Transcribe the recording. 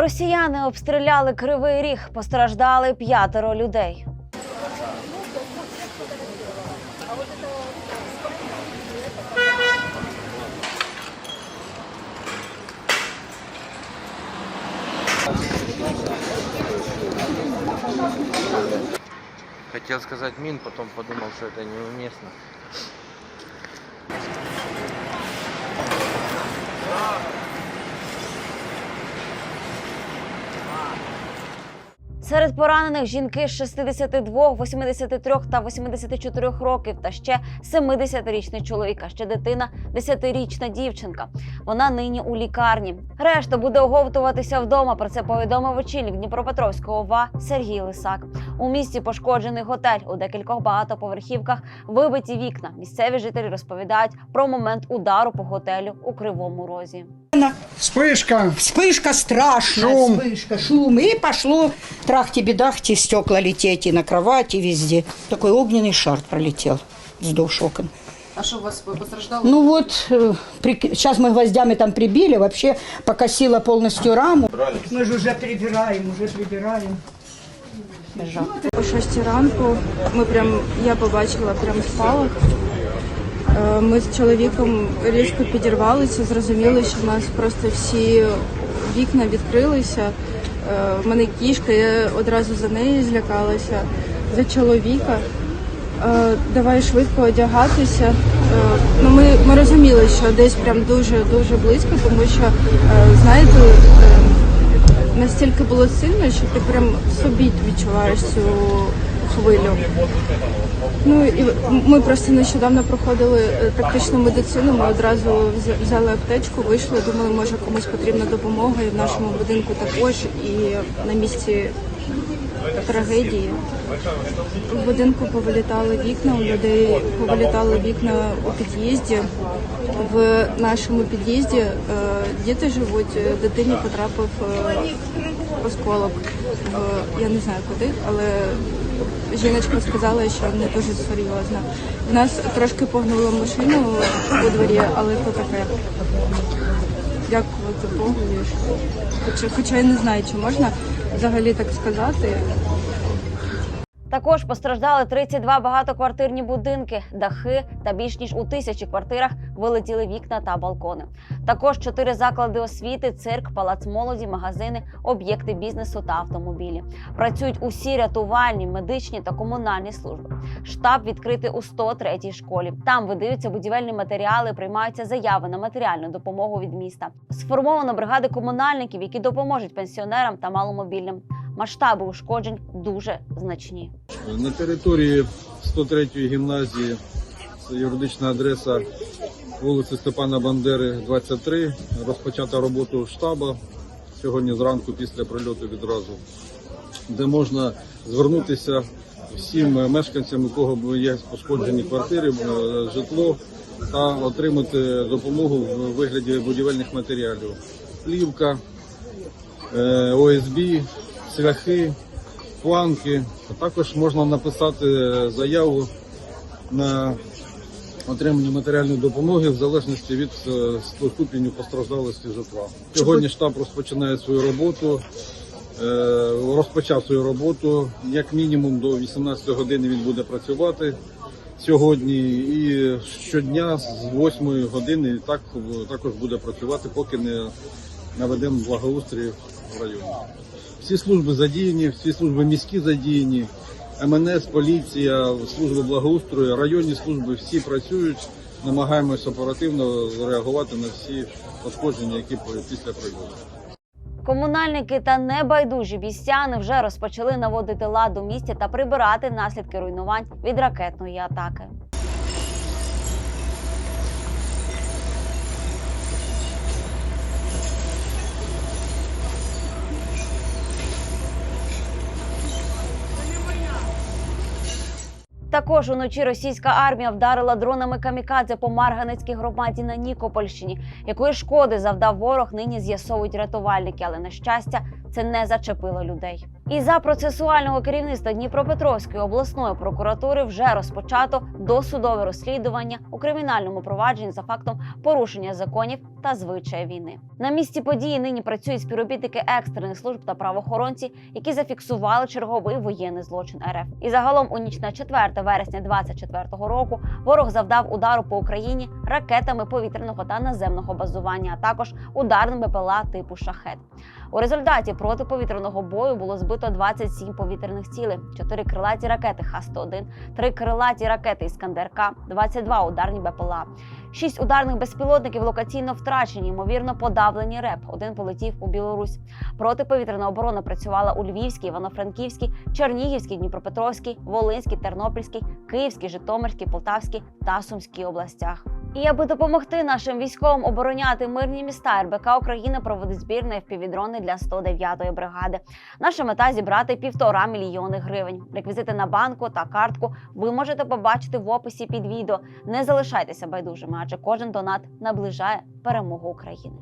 Росіяни обстріляли кривий ріг, постраждали п'ятеро людей. Хотел сказать мин, потом подумал, что это неуместно. Серед поранених жінки з 62, 83 та 84 років, та ще 70-річний чоловік, а ще дитина, 10-річна дівчинка. Вона нині у лікарні. Решта буде оговтуватися вдома. Про це повідомив очільник Дніпропетровського ОВА Сергій Лисак. У місті пошкоджений готель у декількох багатоповерхівках вибиті вікна. Місцеві жителі розповідають про момент удару по готелю у Кривому Розі. Вспышка. Вспышка страшная, Шум. вспышка, шум. И пошло трахти-бедахти, стекла лететь и на кровати, везде. Такой огненный шар пролетел вздовж окон. А что у вас постраждало? Ну вот, сейчас мы гвоздями там прибили, вообще покосило полностью раму. Мы же уже прибираем, уже прибираем. О 6 ранку ми прям, я побачила прям спалах. Е, Ми з чоловіком різко підірвалися, зрозуміли, що в нас просто всі вікна відкрилися. Е, В мене кішка, я одразу за неї злякалася, за чоловіка. Е, Давай швидко одягатися. Ну, ми, ми розуміли, що десь прям дуже дуже близько, тому що знаєте. настільки було сильно, що ти прям собі відчуваєш цю хвилю. Ну і ми просто нещодавно проходили е, тактичну медицину. Ми одразу взя- взяли аптечку, вийшли, думали, може комусь потрібна допомога. І в нашому будинку також, і на місці трагедії. В будинку повилітали вікна, у людей повилітали вікна у під'їзді. В нашому під'їзді е, діти живуть, е, дитині потрапив е, осколок. Я не знаю куди, але жіночка сказала, що не дуже серйозно. В нас трошки погнуло машину у дворі, але то таке. Дякувати Богу. Хоча, хоча я не знаю, чи можна взагалі так сказати. Також постраждали 32 багатоквартирні будинки, дахи та більш ніж у тисячі квартирах вилетіли вікна та балкони. Також чотири заклади освіти, цирк, палац молоді, магазини, об'єкти бізнесу та автомобілі. Працюють усі рятувальні, медичні та комунальні служби. Штаб відкритий у 103-й школі. Там видаються будівельні матеріали, приймаються заяви на матеріальну допомогу від міста. Сформовано бригади комунальників, які допоможуть пенсіонерам та маломобільним. Масштаби ушкоджень дуже значні. На території 103-ї гімназії це юридична адреса вулиці Степана Бандери, 23. Розпочата роботу штабу сьогодні зранку після прильоту відразу, де можна звернутися всім мешканцям, у кого є пошкоджені квартири, е, житло та отримати допомогу в вигляді будівельних матеріалів. Плівка, е, ОСБ, цвяхи, планки. А також можна написати заяву на отримання матеріальної допомоги в залежності від е, ступеню постраждалості житла. Сьогодні штаб розпочинає свою роботу. е, Розпочав свою роботу. Як мінімум до 18 години він буде працювати сьогодні, і щодня з 8 години так також буде працювати, поки не наведемо благоустрій в районі. Всі служби задіяні, всі служби міські задіяні, МНС, поліція, служби благоустрою, районні служби всі працюють. Намагаємось оперативно реагувати на всі пошкодження, які після прильоту. Комунальники та небайдужі містяни вже розпочали наводити лад у місті та прибирати наслідки руйнувань від ракетної атаки. Також уночі російська армія вдарила дронами камікадзе по Марганецькій громаді на Нікопольщині. Якої шкоди завдав ворог, нині з'ясовують рятувальники, але на щастя це не зачепило людей. І за процесуального керівництва Дніпропетровської обласної прокуратури вже розпочато досудове розслідування у кримінальному провадженні за фактом порушення законів та звичаї війни. На місці події нині працюють співробітники екстрених служб та правоохоронці, які зафіксували черговий воєнний злочин РФ. І загалом у ніч на 4 вересня 2024 року ворог завдав удару по Україні ракетами повітряного та наземного базування, а також ударними БПЛА типу шахет. У результаті протиповітряного бою було збито 27 повітряних цілей, 4 крилаті ракети Х-101, 3 крилаті ракети Іскандер-К, 22 ударні БПЛА. Шість ударних безпілотників локаційно втрачені, ймовірно, подавлені РЕП. Один полетів у Білорусь. Протиповітряна оборона працювала у Львівській, Івано-Франківській, Чернігівській, Дніпропетровській, Волинській, Тернопільській, Київській, Житомирській, Полтавській та Сумській областях. І аби допомогти нашим військовим обороняти мирні міста, РБК Україна проводить збір на FPV-дрони для 109-ї бригади. Наша мета зібрати півтора мільйони гривень. Реквізити на банку та картку ви можете побачити в описі під відео. Не залишайтеся байдужими, адже кожен донат наближає перемогу України.